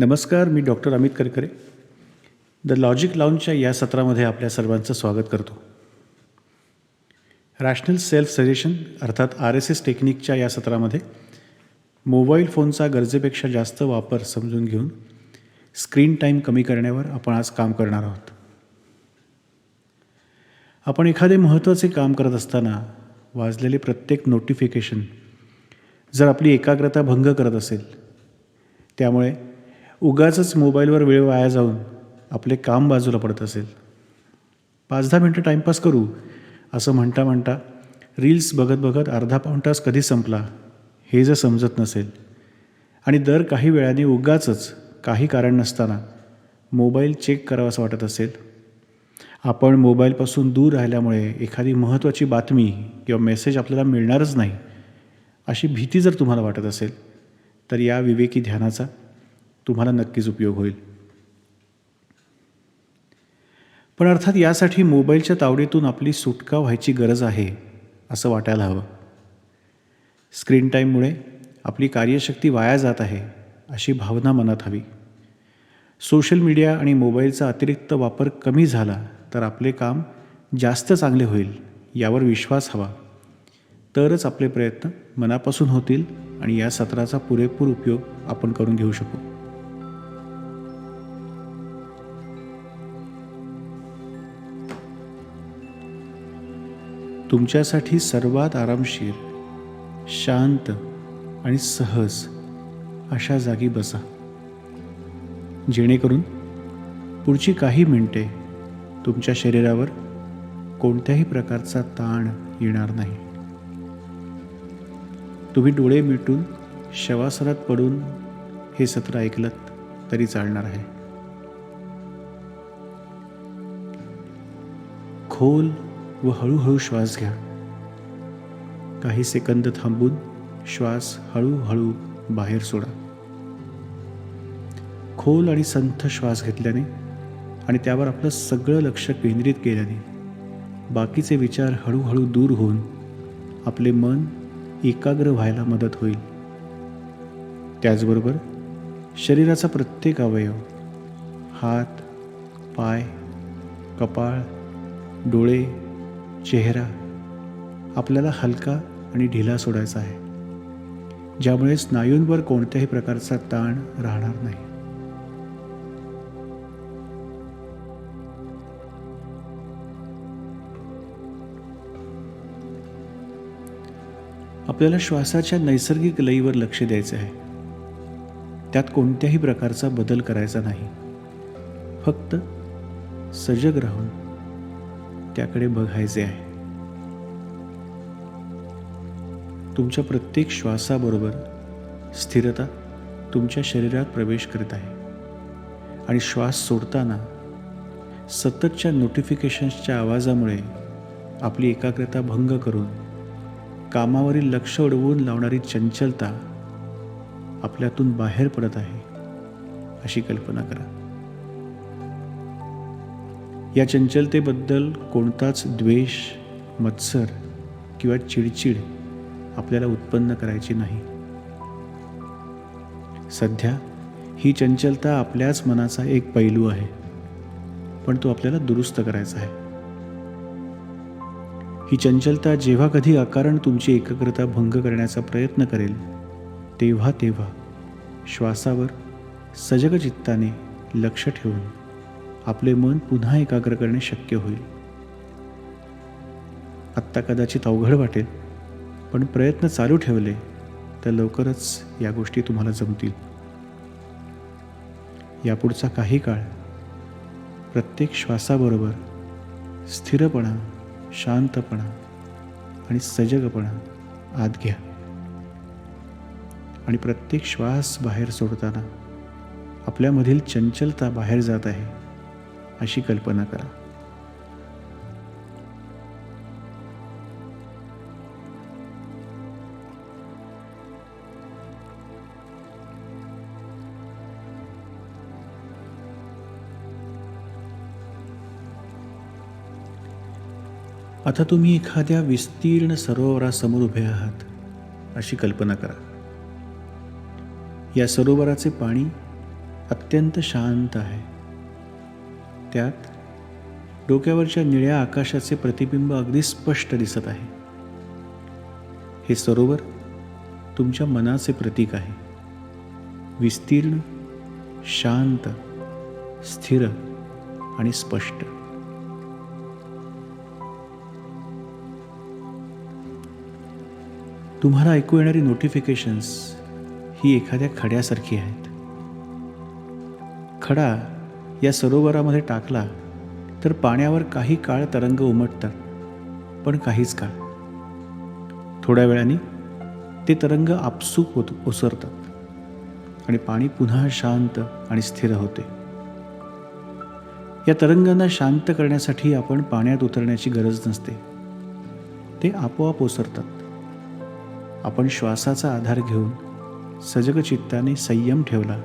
नमस्कार मी doctor Amit Karkare. The logic लाऊनच्या या सत्रामध्ये आपल्या सर्वांचं स्वागत करतो. रॅशनल सेल्फ सजेशन अर्थात आर एस एस टेक्निकच्या या सत्रामध्ये मोबाईल फोनचा गरजेपेक्षा जास्त वापर समजून घेऊन स्क्रीन टाईम कमी करण्यावर आपण आज काम करणार आहोत. आपण एखादे महत्त्वाचे काम करत असताना वाजलेले प्रत्येक नोटिफिकेशन जर आपली एकाग्रता भंग करत असेल त्यामुळे उगाचच मोबाईलवर वेळ वाया जाऊन आपले काम बाजूला पडत असेल. पाच दहा मिनटं टाईमपास करू असं म्हणता म्हणता रील्स बघत बघत अर्धा पाऊण तास कधी संपला हे जर समजत नसेल. आणि दर काही वेळाने उगाचच काही कारण नसताना मोबाईल चेक करावासा वाटत असेल. आपण मोबाईलपासून दूर राहिल्यामुळे एखादी महत्त्वाची बातमी किंवा मेसेज आपल्याला मिळणारच नाही अशी भीती जर तुम्हाला वाटत असेल तर या विवेकी ध्यानाचा तुम्हाला नक्कीच उपयोग होईल. पण अर्थात यासाठी मोबाईलच्या तावडीतून आपली सुटका व्हायची गरज आहे असं वाटायला हवं. स्क्रीन टाईममुळे आपली कार्यशक्ती वाया जात आहे अशी भावना मनात हवी. सोशल मीडिया आणि मोबाईलचा अतिरिक्त वापर कमी झाला तर आपले काम जास्त चांगले होईल यावर विश्वास हवा. तरच आपले प्रयत्न मनापासून होतील आणि या सत्राचा पुरेपूर उपयोग आपण करून घेऊ शकू. तुमच्यासाठी सर्वात आरामशीर शांत आणि सहज अशा जागी बसा. जेणेकरून पुढची काही मिनिटे तुमच्या शरीरावर कोणत्याही प्रकारचा ताण येणार नाही. तुम्ही डोळे मिटून शवासनात पडून हे सत्र ऐकलं तरी चालणार आहे. खोल व हळूहळू श्वास घ्या. काही सेकंद थांबून श्वास हळूहळू बाहेर सोडा. खोल आणि संथ श्वास घेतल्याने आणि त्यावर आपलं सगळं लक्ष केंद्रित केल्याने बाकीचे विचार हळूहळू दूर होऊन आपले मन एकाग्र व्हायला मदत होईल. त्याचबरोबर शरीराचा प्रत्येक अवयव हात पाय कपाळ डोळे चेहरा आपल्याला हलका आणि ढिला सोडायचा आहे. ज्यामुळे स्नायूंवर कोणत्याही प्रकारचा ताण राहणार नाही. आपल्याला श्वासाच्या नैसर्गिक लयीवर लक्ष द्यायचे आहे. त्यात कोणत्याही प्रकारचा बदल करायचा नाही. फक्त सजग राहून त्याकडे बघायचे आहे. तुमच्या प्रत्येक श्वासाबरोबर स्थिरता तुमच्या शरीरात प्रवेश करत आहे. आणि श्वास सोडताना सततच्या नोटिफिकेशन्सच्या आवाजामुळे आपली एकाग्रता भंग करून कामावरील लक्ष उडवून लावणारी चंचलता आपल्यातून बाहेर पडत आहे अशी कल्पना करा. या चंचलतेबद्दल कोणताच द्वेष मत्सर किंवा चिडचिड आपल्याला उत्पन्न करायची नाही. सध्या ही चंचलता आपल्याच मनाचा एक पैलू आहे पण तो आपल्याला दुरुस्त करायचा आहे. ही चंचलता जेव्हा कधी अकारण तुमची एकाग्रता भंग करण्याचा प्रयत्न करेल तेव्हा तेव्हा श्वासावर सजग चित्ताने लक्ष ठेवून आपले मन पुन्हा एकाग्र करणे शक्य होईल. आत्ता कदाचित अवघड वाटेल पण प्रयत्न चालू ठेवले तर लवकरच या गोष्टी तुम्हाला जमतील. यापुढचा काही काळ प्रत्येक श्वासाबरोबर स्थिरपणा शांतपणा आणि सजगपणा आत घ्या. आणि प्रत्येक श्वास बाहेर सोडताना आपल्यामधील चंचलता बाहेर जात आहे. अशी कल्पना करा. आता तुम्ही एखाद्या विस्तीर्ण सरोवरासमोर उभे आहात अशी कल्पना करा. या सरोवराचे पाणी अत्यंत शांत आहे. त्यात डोक्यावरच्या निळ्या आकाशाचे प्रतिबिंब अगदी स्पष्ट दिसत आहे. हे सरोवर तुमच्या मनाचे प्रतीक आहे. विस्तीर्ण शांत स्थिर आणि स्पष्ट. तुम्हाला ऐकू येणारी नोटिफिकेशन्स ही एखाद्या खड्यासारखी आहेत. खडा या सरोवरामध्ये टाकला तर पाण्यावर काही काळ तरंग उमटतात पण काहीच काळ. थोड्या वेळाने ते तरंग आपसूक होत ओसरतात आणि पाणी पुन्हा शांत आणि स्थिर होते. या तरंगांना शांत करण्यासाठी आपण पाण्यात उतरण्याची गरज नसते. ते आपोआप ओसरतात. आपण श्वासाचा आधार घेऊन सजगचित्ताने संयम ठेवला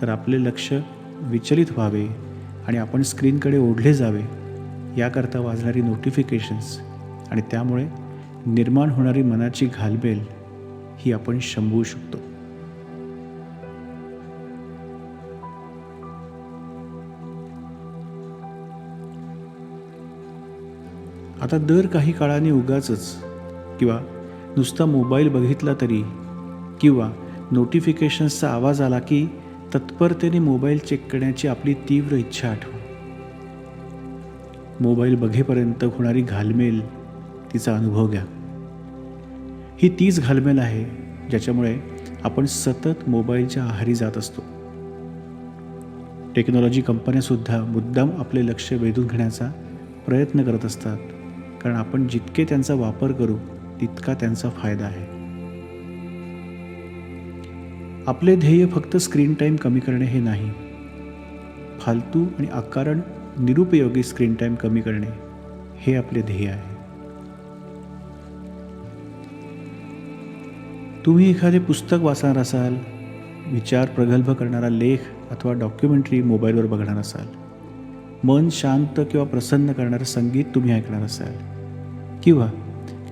तर आपले लक्ष विचलित व्हावे आणि आपण स्क्रीनकडे ओढले जावे याकरता वाजणारी नोटिफिकेशन्स आणि त्यामुळे निर्माण होणारी मनाची घालबेल ही आपण शंभू शकतो. आता दर काही काळाने उगाचच किंवा नुसता मोबाईल बघितला तरी किंवा नोटिफिकेशन्सचा आवाज आला की तत्परतेने मोबाईल चेक करण्याची आपली तीव्र इच्छा आठवा. मोबाईल बघेपर्यंत होणारी घालमेल तिचा अनुभव घ्या. ही तीच घालमेल आहे ज्याच्यामुळे आपण सतत मोबाईलच्या आहारी जात असतो. टेक्नॉलॉजी कंपन्यासुद्धा मुद्दाम आपले लक्ष वेधून घेण्याचा प्रयत्न करत असतात कारण आपण जितके त्यांचा वापर करू तितका त्यांचा फायदा आहे. आपले ध्येय फक्त स्क्रीन टाईम कमी करणे हे नाही. फालतू आणि अकारण निरुपयोगी स्क्रीन टाईम कमी करणे हे आपले ध्येय आहे. तुम्ही एखादे पुस्तक वाचणार असाल विचार प्रगल्भ करणारा लेख अथवा डॉक्युमेंटरी मोबाईलवर बघणार असाल मन शांत किंवा प्रसन्न करणारं संगीत तुम्ही ऐकणार असाल किंवा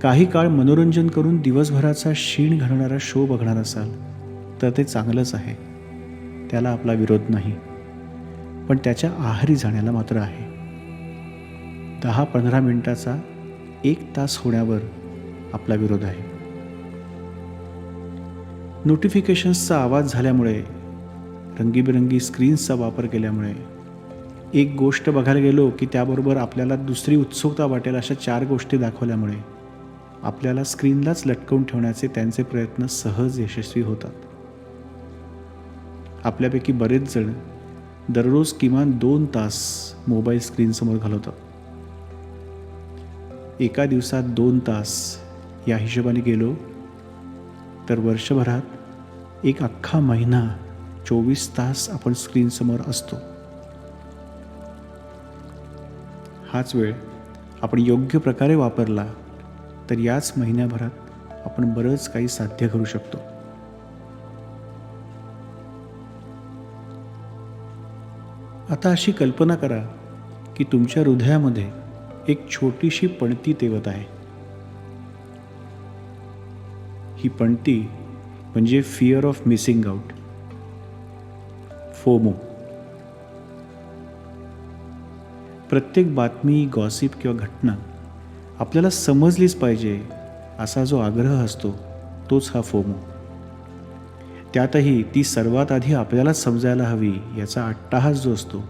काही काळ मनोरंजन करून दिवसभराचा शीण घालणारा शो बघणार असाल तर ते चांगलंच आहे. त्याला आपला विरोध नाही. पण त्याच्या आहारी जाण्याला मात्र आहे. दहा पंधरा मिनिटाचा एक तास होण्यावर आपला विरोध आहे. नोटिफिकेशन्सचा आवाज झाल्यामुळे रंगीबेरंगी स्क्रीन्सचा वापर केल्यामुळे एक गोष्ट बघायला गेलो की त्याबरोबर आपल्याला दुसरी उत्सुकता वाटेल अशा चार गोष्टी दाखवल्यामुळे आपल्याला स्क्रीनलाच लटकवून ठेवण्याचे त्यांचे प्रयत्न सहज यशस्वी होतात. आपल्यापैकी बरेच जण दररोज किमान दोन तास मोबाईल स्क्रीनसमोर घालवतात. एका दिवसात दोन तास या हिशोबाने गेलो तर वर्षभरात एक अख्खा महिना चोवीस तास आपण स्क्रीनसमोर असतो. हाच वेळ आपण योग्य प्रकारे वापरला तर याच महिन्याभरात आपण बरंच काही साध्य करू शकतो. आता अशी कल्पना करा की तुमच्या हृदयामध्ये एक छोटीशी पणती तेवत आहे. ही पणती म्हणजे fear of missing out FOMO. प्रत्येक बातमी गॉसिप किंवा घटना आपल्याला समजलीच पाहिजे असा जो आग्रह असतो तोच हा फोमो. त्यातही ती सर्वात आधी आपल्यालाच समजायला हवी याचा अट्टाहास जो असतो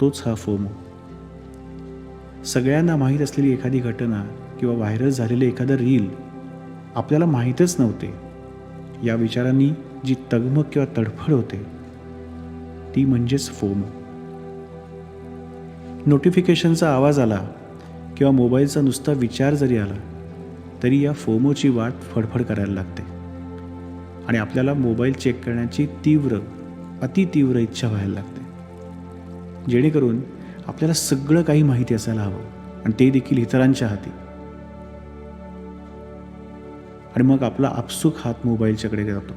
तोच हा फोमो. सगळ्यांना माहीत असलेली एखादी घटना किंवा व्हायरल झालेले एखादं रील आपल्याला माहीतच नव्हते. या विचारांनी जी तगमग किंवा तडफड होते ती म्हणजेच फोमो. नोटिफिकेशनचा आवाज आला किंवा मोबाईलचा नुसता विचार जरी आला तरी या फोमोची वाट फडफड करायला लागते. आणि आपल्याला मोबाईल चेक करण्याची तीव्र अतितीव्र इच्छा व्हायला लागते. जेणेकरून आपल्याला सगळं काही माहिती असायला हवं आणि ते देखील इतरांच्या हाती. आणि मग आपला आपसूक हात मोबाईलच्याकडे जातो.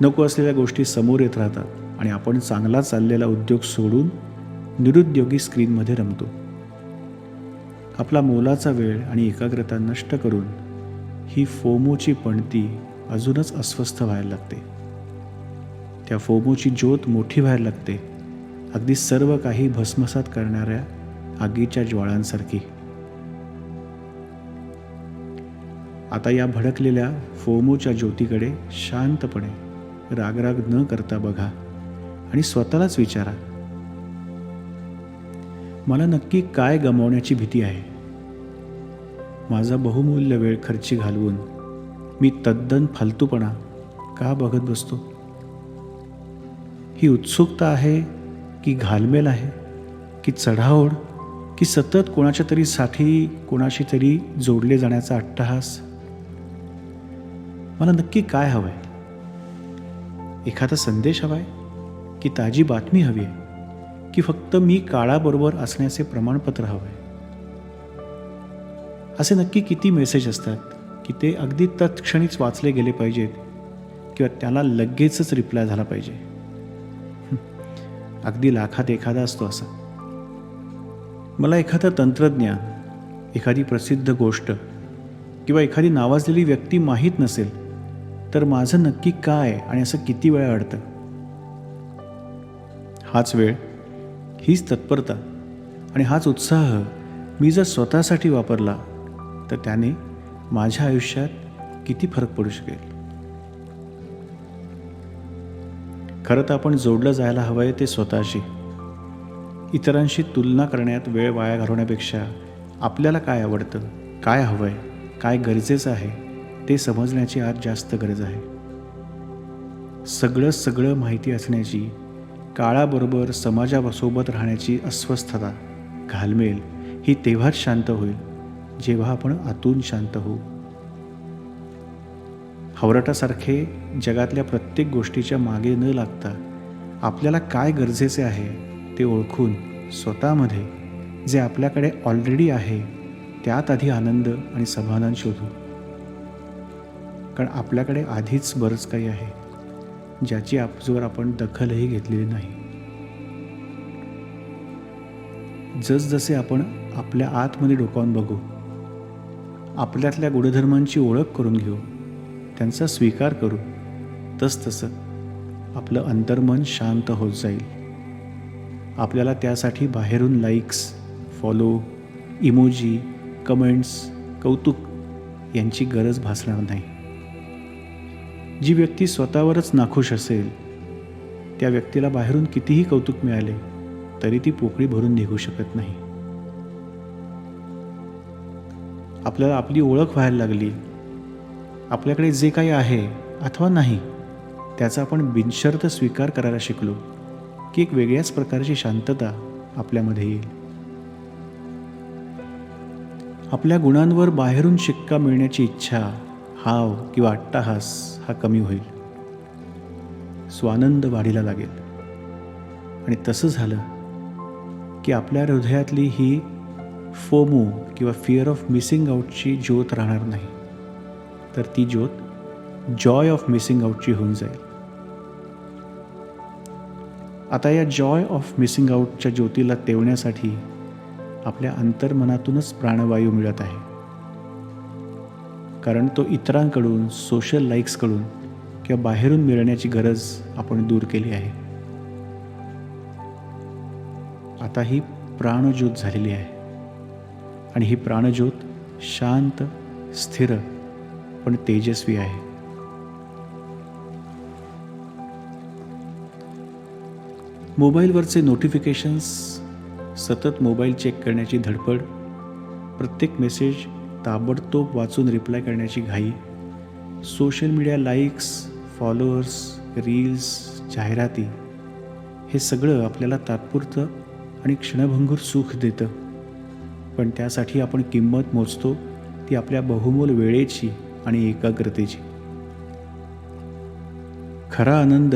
नको असलेल्या गोष्टी समोर येत राहतात आणि आपण चांगला चाललेला उद्योग सोडून निरुद्योगी स्क्रीनमध्ये रमतो. आपला मोलाचा वेळ आणि एकाग्रता नष्ट करून ही फोमोची पणती अजूनच अस्वस्थ व्हायला लागते. त्या फोमोची ज्योत मोठी व्हायला लागते. अगदी सर्व काही भस्मसात करणाऱ्या आगीच्या ज्वाळांसारखी. आता या भडकलेल्या फोमोच्या ज्योतीकडे शांतपणे रागराग न करता बघा आणि स्वतःलाच विचारा. मला नक्की काय गमावण्याची भीती आहे? माझा बहुमूल्य वेळ खर्ची घालवून मी तद्दन फालतूपणा का बघत बसतो? ही उत्सुकता आहे की घालमेल आहे की चढाओढ की सतत कोणाच्या तरी साठी कोणाशी तरी जोडले जाण्याचा अट्टहास? मला नक्की काय हवंय? एखादा संदेश हवाय की ताजी बातमी हवी आहे की फक्त मी काळाबरोबर असण्याचे प्रमाणपत्र हवंय? असे नक्की किती मेसेज असतात? की ते अगदी तत्क्षणीच वाचले गेले पाहिजेत किंवा त्याला लगेचच रिप्लाय झाला पाहिजे. अगदी लाखात एखादा असतो असा. मला एखादा तंत्रज्ञान एखादी प्रसिद्ध गोष्ट किंवा एखादी नावाजलेली व्यक्ती माहीत नसेल तर माझं नक्की काय आणि असं किती वेळा अडतं? हाच वेळ हीच तत्परता आणि हाच उत्साह मी जर स्वतःसाठी वापरला तर त्याने माझ्या आयुष्यात किती फरक पडू शकेल? खरं तर आपण जोडलं जायला हवं आहे ते स्वतःशी. इतरांशी तुलना करण्यात वेळ वाया घालवण्यापेक्षा आपल्याला काय आवडतं काय हवं आहे काय गरजेचं आहे ते समजण्याची आज जास्त गरज आहे. सगळं सगळं माहिती असण्याची काळाबरोबर समाजासोबत राहण्याची अस्वस्थता घालमेल ही तेव्हाच शांत होईल. जेव्हा आपण आतून शांत होऊ. हवरटासारखे जगातल्या प्रत्येक गोष्टीच्या मागे न लागता आपल्याला काय गरजेचे आहे ते ओळखून स्वतःमध्ये जे आपल्याकडे ऑलरेडी आहे त्यात आधी आनंद आणि समाधान शोधू. कारण आपल्याकडे आधीच बरंच काही आहे ज्याची आजवर आपण दखलही घेतलेली नाही. जसजसे आपण आपल्या आतमध्ये डोकावून बघू आपल्यातल्या गुणधर्मांची ओळख करून घेऊ. त्यांचा स्वीकार करू. तसतसं आपलं अंतर्मन शांत होत जाईल. आपल्याला त्यासाठी बाहेरून लाईक्स फॉलो इमोजी कमेंट्स कौतुक यांची गरज भासणार नाही. जी व्यक्ती स्वतःवरच नाखुश असेल त्या व्यक्तीला बाहेरून कितीही कौतुक मिळाले तरी ती पोकळी भरून निघू शकत नाही. आपल्याला आपली ओळख व्हायला लागली. आपल्याकडे जे काही आहे अथवा नाही त्याचा आपण बिनशर्त स्वीकार करायला शिकलो की एक वेगळ्याच प्रकारची शांतता आपल्यामध्ये येईल. आपल्या गुणांवर बाहेरून शिक्का मिळण्याची इच्छा हाव किंवा अट्टाहास हा कमी होईल. स्वानंद वाढीला लागेल. आणि तसं झालं की आपल्या हृदयातली ही फोमो किंवा फिअर ऑफ मिसिंग आऊटची ज्योत राहणार नाही. तर ती ज्योत जॉय ऑफ मिसिंग आऊटची होऊन जाईल. आता या जॉय ऑफ मिसिंग आऊटच्या ज्योतीला तेवण्यासाठी आपल्या अंतर्मनातूनच प्राणवायू मिळत आहे. कारण तो इतरांकडून सोशल लाईक्सकडून किंवा बाहेरून मिळण्याची गरज आपण दूर केली आहे. आता ही प्राणज्योत झालेली आहे. आणि ही प्राणज्योत शांत स्थिर पण तेजस्वी आहे. मोबाईलवरचे नोटिफिकेशन्स सतत मोबाईल चेक करण्याची धडपड प्रत्येक मेसेज ताबडतोब वाचून रिप्लाय करण्याची घाई social media likes followers reels जाहिराती हे सगळं आपल्याला तात्पुरतं आणि क्षणभंगूर सुख देतं. पण त्यासाठी आपण किंमत मोजतो ती आपल्या बहुमोल वेळेची आणि एकाग्रतेची. खरा आनंद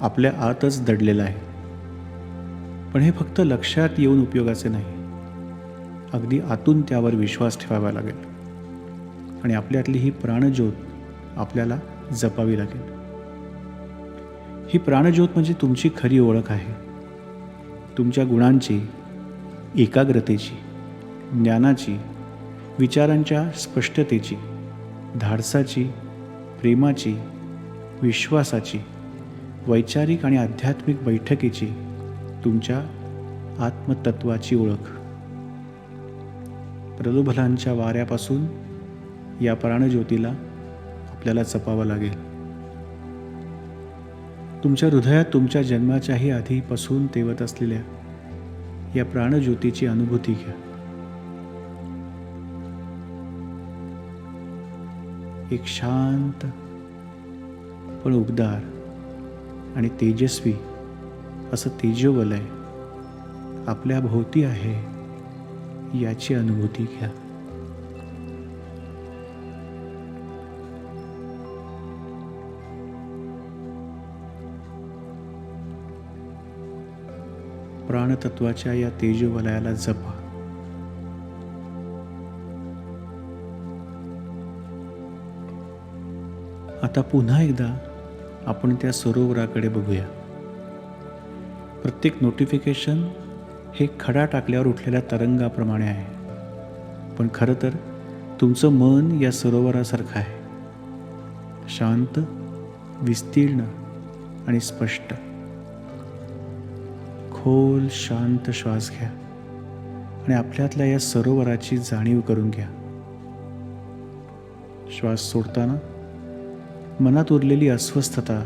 आपल्या आतच दडलेला आहे. पण हे फक्त लक्षात येऊन उपयोगाचे नाही. अगदी आतून त्यावर विश्वास ठेवावा लागेल. आणि आपल्यातली ही प्राणज्योत आपल्याला जपावी लागेल. ही प्राणज्योत म्हणजे तुमची खरी ओळख आहे. तुमच्या गुणांची एकाग्रतेची. ज्ञानाची विचारांच्या स्पष्टतेची धाडसाची प्रेमाची विश्वासाची वैचारिक आणि आध्यात्मिक बैठकीची तुमच्या आत्मतत्वाची ओळख. प्रलोभनांच्या वाऱ्यापासून या प्राणज्योतीला आपल्याला जपावं लागेल. तुमच्या हृदयात तुमच्या जन्माच्याही आधीपासून तेवत असलेल्या या प्राणज्योतीची अनुभूती घ्या. एक शांत पण उबदार आणि तेजस्वी असं तेजोवलय आपल्या भोवती आहे याची अनुभूती घ्या. प्राणतत्वाच्या या तेजोवलयाला जपा. आता पुन्हा एकदा आपण त्या सरोवराकडे बघूया. प्रत्येक नोटिफिकेशन हे खडा टाकल्यावर उठलेल्या तरंगाप्रमाणे आहे. पण खरं तर तुमचं मन या सरोवरासारखं आहे. शांत विस्तीर्ण आणि स्पष्ट. खोल शांत श्वास घ्या आणि आपल्यातल्या या सरोवराची जाणीव करून घ्या. श्वास सोडताना मनात उरलेली अस्वस्थता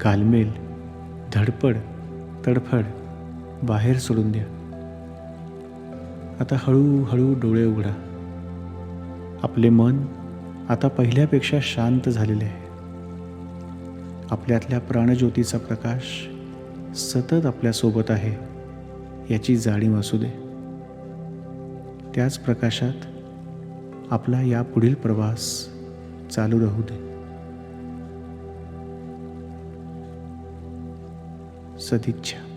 घालमेल धडपड तडफड बाहेर सोडून द्या. आता हळूहळू डोळे उघडा. आपले मन आता पहिल्यापेक्षा शांत झालेले आहे. आपल्यातल्या प्राणज्योतीचा प्रकाश सतत आपल्यासोबत आहे याची जाणीव असू दे. त्याच प्रकाशात आपला यापुढील प्रवास चालू राहू दे. सदिच्छा.